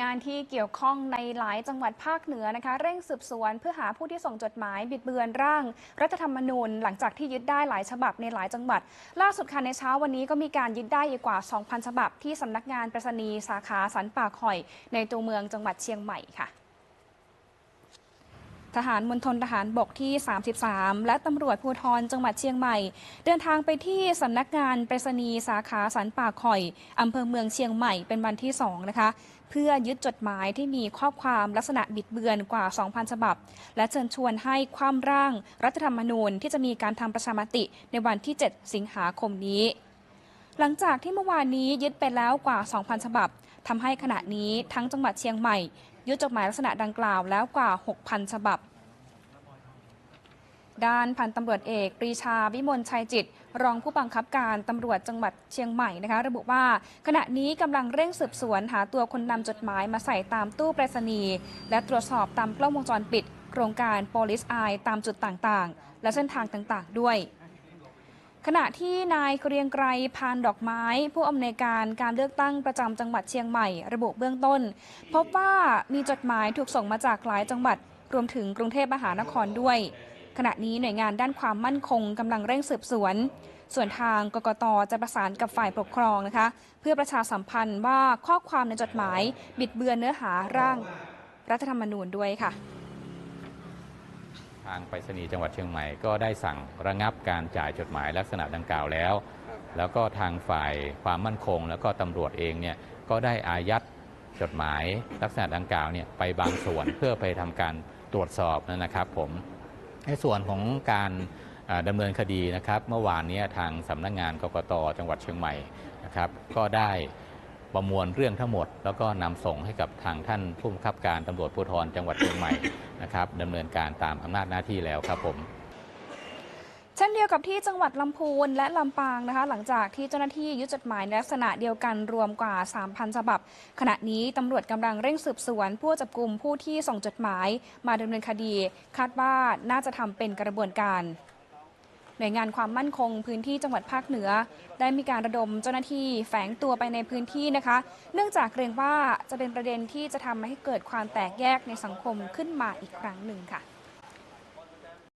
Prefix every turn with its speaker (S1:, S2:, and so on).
S1: งานที่เกี่ยวข้องในหลายจังหวัดภาคเหนือนะคะเร่งสืบสวนเพื่อหาผู้ที่ส่งจดหมายบิดเบือนร่าง รัฐธรรมนูญ หลังจากที่ยึดได้หลายฉบับในหลายจังหวัด ล่าสุดค่ะในเช้าวันนี้ก็มีการยึดได้อีกกว่า 2,000 ฉบับที่สำนักงานปรษณีย์สาขาสันป่าคอย ในตัวเมืองจังหวัดเชียงใหม่ค่ะ ทหารมณฑลทหารบกที่ 33 และตำรวจภูธรจังหวัดเชียงใหม่ เดินทางไปที่สำนักงานไปรษณีย์สาขาสันป่าคอยอำเภอเมืองเชียงใหม่เป็นวันที่ 2 นะคะ เพื่อยึดจดหมายที่มีข้อความลักษณะบิดเบือนกว่า 2,000 ฉบับ และเชิญชวนให้คว่ำร่างรัฐธรรมนูญที่จะมีการทำประชามติในวันที่ 7 สิงหาคมนี้ หลังจากที่เมื่อวานนี้ยึดไปแล้วกว่า 2,000 ฉบับทำให้ขณะนี้ทั้งจังหวัดเชียงใหม่ ยึดจดหมายลักษณะดังกล่าวแล้วกว่า 6,000 ฉบับ ด้านพันตำรวจเอกปรีชาวิมลชัยจิต รองผู้บังคับการตำรวจจังหวัดเชียงใหม่นะคะ ระบุว่าขณะนี้กำลังเร่งสืบสวนหาตัวคนนำจดหมายมาใส่ตามตู้ไปรษณีย์และตรวจสอบตามกล้องวงจรปิด โครงการ Police Eye ตามจุดต่างๆ และเส้นทางต่างๆ ด้วย ขณะที่นายเกรียงไกรพานดอกไม้ ผู้อำนวยการการเลือกตั้งประจำจังหวัดเชียงใหม่ ระบุเบื้องต้น พบว่ามีจดหมายถูกส่งมาจากหลายจังหวัด รวมถึงกรุงเทพมหานครด้วย ขณะนี้หน่วยงานด้านความมั่นคงกำลังเร่งสืบสวน ส่วนทางกกตจะประสานกับฝ่ายปกครองนะคะ เพื่อประชาสัมพันธ์ว่าข้อความในจดหมาย บิดเบือนเนื้อหาร่าง รัฐธรรมนูญด้วยค่ะ
S2: ทางไปรษณีย์จังหวัดเชียงใหม่ก็ได้สั่งระงับการจ่ายจดหมายลักษณะดังกล่าวแล้ว แล้วก็ทางฝ่ายความมั่นคง แล้วก็ตำรวจเองเนี่ยก็ได้อายัดจดหมายลักษณะดังกล่าวเนี่ยไปบางส่วนเพื่อไปทำการตรวจสอบนะครับผมในส่วนของการเอ่อดำเนินคดีนะครับ เมื่อวานเนี้ทางสำนักงงานกกตจังหวัดเชียงใหม่นะครับ ก็ได้ ประมวลเรื่องทั้งหมด แล้วก็นำส่งให้กับทางท่านผู้บังคับการตำรวจภูธรจังหวัดเชียงใหม่นะครับดำเนินการตามอำนาจหน้าที่แล้วครับผม
S1: เช่นเดียวกับที่จังหวัดลำพูนและลำปางนะคะ หลังจากที่เจ้าหน้าที่ยึดจดหมายในลักษณะเดียวกันรวมกว่า 3,000 ฉบับ ขณะนี้ตำรวจกำลังเร่งสืบสวนผู้จับกลุ่มผู้ที่ส่งจดหมาย มาดำเนินคดี คาดว่าน่าจะทำเป็นกระบวนการ หน่วยงานความมั่นคงพื้นที่จังหวัดภาคเหนือ ได้มีการระดมเจ้าหน้าที่แฝงตัวไปในพื้นที่นะคะ เนื่องจากเกรงว่าจะเป็นประเด็นที่จะทำให้เกิดความแตกแยกในสังคมขึ้นมาอีกครั้งหนึ่งค่ะ